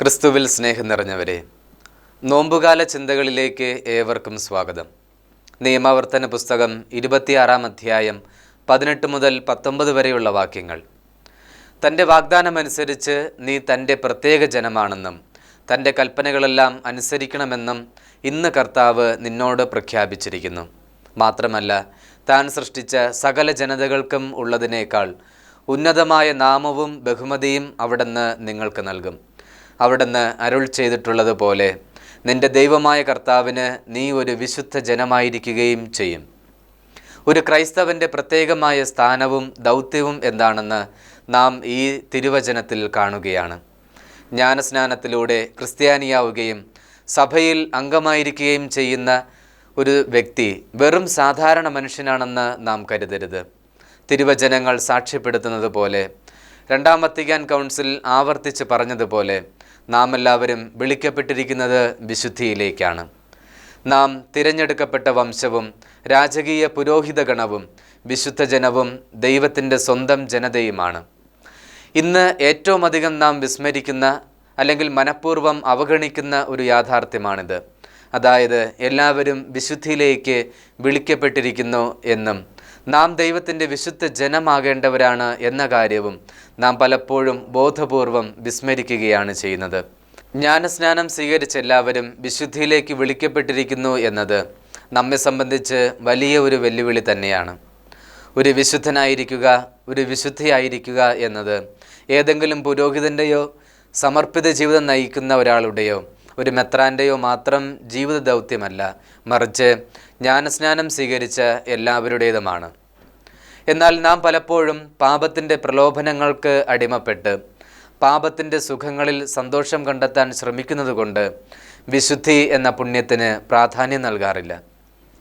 ക്രിസ്തുവിൽ സ്നേഹം നിറഞ്ഞവരെ നോമ്പുകാല ചിന്തകളിലേക്ക് ഏവർക്കും സ്വാഗതം. നിയമാവർത്തന പുസ്തകം ഇരുപത്തിയാറാം അധ്യായം പതിനെട്ട് മുതൽ പത്തൊമ്പത് വരെയുള്ള വാക്യങ്ങൾ. തന്റെ വാഗ്ദാനമനുസരിച്ച് നീ തന്റെ പ്രത്യേക ജനമാണെന്നും തന്റെ കൽപ്പനകളെല്ലാം അനുസരിക്കണമെന്നും ഇന്ന് കർത്താവ് നിന്നോട് പ്രഖ്യാപിച്ചിരിക്കുന്നു. മാത്രമല്ല താൻ സൃഷ്ടിച്ച സകല ജനതകൾക്കും ഉള്ളതിനേക്കാൾ ഉന്നതമായ നാമവും ബഹുമതിയും അവിടുന്ന് നിങ്ങൾക്ക് നൽകും. അവിടുന്ന് അരുൾ ചെയ്തിട്ടുള്ളതുപോലെ നിന്റെ ദൈവമായ കർത്താവിന് നീ ഒരു വിശുദ്ധ ജനമായിരിക്കുകയും ചെയ്യും. ഒരു ക്രൈസ്തവന്റെ പ്രത്യേകമായ സ്ഥാനവും ദൗത്യവും എന്താണെന്ന് നാം ഈ തിരുവചനത്തിൽ കാണുകയാണ്. ജ്ഞാനസ്നാനത്തിലൂടെ ക്രിസ്ത്യാനിയാവുകയും സഭയിൽ അംഗമായിരിക്കുകയും ചെയ്യുന്ന ഒരു വ്യക്തി വെറും സാധാരണ മനുഷ്യനാണെന്ന് നാം കരുതരുത്. തിരുവചനങ്ങൾ സാക്ഷ്യപ്പെടുത്തുന്നത് പോലെ രണ്ടാം വത്തിക്കാൻ കൗൺസിൽ ആവർത്തിച്ച് പറഞ്ഞതുപോലെ നാം എല്ലാവരും വിളിക്കപ്പെട്ടിരിക്കുന്നത് വിശുദ്ധിയിലേക്കാണ്. നാം തിരഞ്ഞെടുക്കപ്പെട്ട വംശവും രാജകീയ പുരോഹിത ഗണവും വിശുദ്ധ ജനവും ദൈവത്തിന്റെ സ്വന്തം ജനതയുമാണ്. ഇന്ന് ഏറ്റവും അധികം നാം വിസ്മരിക്കുന്ന അല്ലെങ്കിൽ മനഃപൂർവം അവഗണിക്കുന്ന ഒരു യാഥാർത്ഥ്യമാണിത്. അതായത് എല്ലാവരും വിശുദ്ധിയിലേക്ക് വിളിക്കപ്പെട്ടിരിക്കുന്നു എന്നും നാം ദൈവത്തിന്റെ വിശുദ്ധ ജനമാകേണ്ടവരാണ് എന്ന കാര്യവും നാം പലപ്പോഴും ബോധപൂർവം വിസ്മരിക്കുകയാണ് ചെയ്യുന്നത്. ജ്ഞാനസ്നാനം സ്വീകരിച്ച എല്ലാവരും വിശുദ്ധിയിലേക്ക് വിളിക്കപ്പെട്ടിരിക്കുന്നു എന്നത് നമ്മെ സംബന്ധിച്ച് വലിയ ഒരു വെല്ലുവിളി തന്നെയാണ്. ഒരു വിശുദ്ധനായിരിക്കുക ഒരു വിശുദ്ധിയായിരിക്കുക എന്നത് ഏതെങ്കിലും പുരോഹിതന്റെയോ സമർപ്പിത ജീവിതം നയിക്കുന്ന ഒരാളുടെയോ ഒരു മെത്രാന്റെയോ മാത്രം ജീവിത ദൗത്യമല്ല. മറിച്ച് ജ്ഞാനസ്നാനം സ്വീകരിച്ച എല്ലാവരുടേതുമാണ്. എന്നാൽ നാം പലപ്പോഴും പാപത്തിന്റെ പ്രലോഭനങ്ങൾക്ക് അടിമപ്പെട്ട് പാപത്തിന്റെ സുഖങ്ങളിൽ സന്തോഷം കണ്ടെത്താൻ ശ്രമിക്കുന്നതുകൊണ്ട് വിശുദ്ധി എന്ന പുണ്യത്തിന് പ്രാധാന്യം നൽകാറില്ല.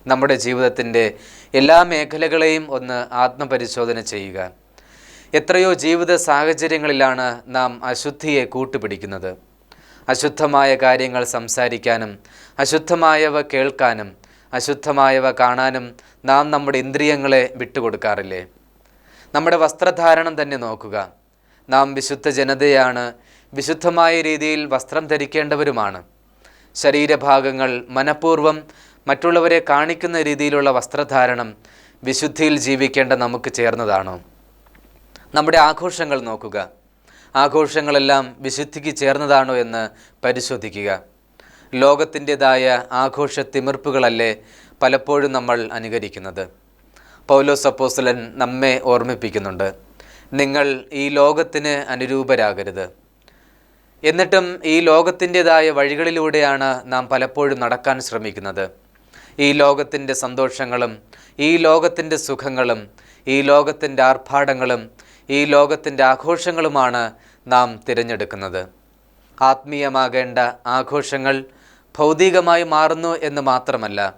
നമ്മുടെ ജീവിതത്തിന്റെ എല്ലാ മേഖലകളെയും ഒന്ന് ആത്മപരിശോധന ചെയ്യുക. എത്രയോ ജീവിത സാഹചര്യങ്ങളിലാണ് നാം അശുദ്ധിയെ കൂട്ടുപിടിക്കുന്നത്. അശുദ്ധമായ കാര്യങ്ങൾ സംസാരിക്കാനും അശുദ്ധമായവ കേൾക്കാനും അശുദ്ധമായവ കാണാനും നാം നമ്മുടെ ഇന്ദ്രിയങ്ങളെ വിട്ടുകൊടുക്കാറില്ലേ? നമ്മുടെ വസ്ത്രധാരണം തന്നെ നോക്കുക. നാം വിശുദ്ധ ജനതയാണ്. വിശുദ്ധമായ രീതിയിൽ വസ്ത്രം ധരിക്കേണ്ടവരുമാണ്. ശരീരഭാഗങ്ങൾ മനഃപൂർവം മറ്റുള്ളവരെ കാണിക്കുന്ന രീതിയിലുള്ള വസ്ത്രധാരണം വിശുദ്ധിയിൽ ജീവിക്കേണ്ട നമുക്ക് ചേർന്നതാണോ? നമ്മുടെ ആഘോഷങ്ങൾ നോക്കുക. ആഘോഷങ്ങളെല്ലാം വിശുദ്ധിക്ക് ചേർന്നതാണോ എന്ന് പരിശോധിക്കുക. ലോകത്തിന്റെതായ ആഘോഷ തിമിർപ്പുകളല്ലേ പലപ്പോഴും നമ്മൾ അനുകരിക്കുന്നത്. പൗലോസ് അപ്പോസ്തലൻ നമ്മെ ഓർമ്മിപ്പിക്കുന്നുണ്ട്. നിങ്ങൾ ഈ ലോകത്തിന് അനുരൂപരാകരുത്. എന്നിട്ടും ഈ ലോകത്തിന്റെതായ വഴികളിലൂടെയാണ് നാം പലപ്പോഴും നടക്കാൻ ശ്രമിക്കുന്നത്. ഈ ലോകത്തിന്റെ സന്തോഷങ്ങളും ഈ ലോകത്തിന്റെ സുഖങ്ങളും ഈ ലോകത്തിന്റെ ആർഭാടങ്ങളും ഈ ലോകത്തിന്റെ ആഘോഷങ്ങളുമാണ് നാം തിരഞ്ഞെടുക്കുന്നത്. ആത്മീയമാകേണ്ട ആഘോഷങ്ങൾ ഭൗതികമായി മാറുന്നു എന്ന് മാത്രമല്ല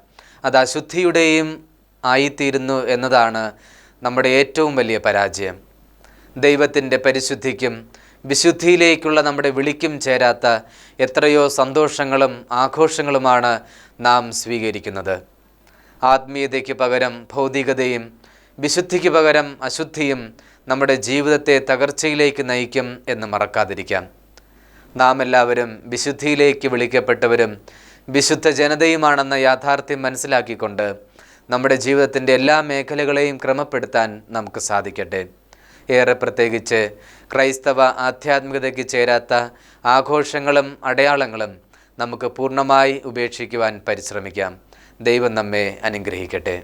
അത് അശുദ്ധിയുടെയും ആയിത്തീരുന്നു എന്നതാണ് നമ്മുടെ ഏറ്റവും വലിയ പരാജയം. ദൈവത്തിന്റെ പരിശുദ്ധിക്കും വിശുദ്ധിയിലേക്കുള്ള നമ്മുടെ വിളിക്കും ചേരാത്ത എത്രയോ സന്തോഷങ്ങളും ആഘോഷങ്ങളുമാണ് നാം സ്വീകരിക്കുന്നത്. ആത്മീയതയ്ക്ക് പകരം ഭൗതികതയും വിശുദ്ധിക്ക് പകരം അശുദ്ധിയും നമ്മുടെ ജീവിതത്തെ തകർച്ചയിലേക്ക് നയിക്കും എന്ന് മറക്കാതിരിക്കാം. നാം എല്ലാവരും വിശുദ്ധിയിലേക്ക് വിളിക്കപ്പെട്ടവരും വിശുദ്ധ ജനതയുമാണെന്ന യാഥാർത്ഥ്യം മനസ്സിലാക്കിക്കൊണ്ട് നമ്മുടെ ജീവിതത്തിന്റെ എല്ലാ മേഖലകളെയും ക്രമപ്പെടുത്താൻ നമുക്ക് സാധിക്കട്ടെ. ഏറെ പ്രത്യേകിച്ച് ക്രൈസ്തവ ആധ്യാത്മികതയ്ക്ക് ചേരാത്ത ആഘോഷങ്ങളും അടയാളങ്ങളും നമുക്ക് പൂർണമായി ഉപേക്ഷിക്കുവാൻ പരിശ്രമിക്കാം. ദൈവം നമ്മെ അനുഗ്രഹിക്കട്ടെ.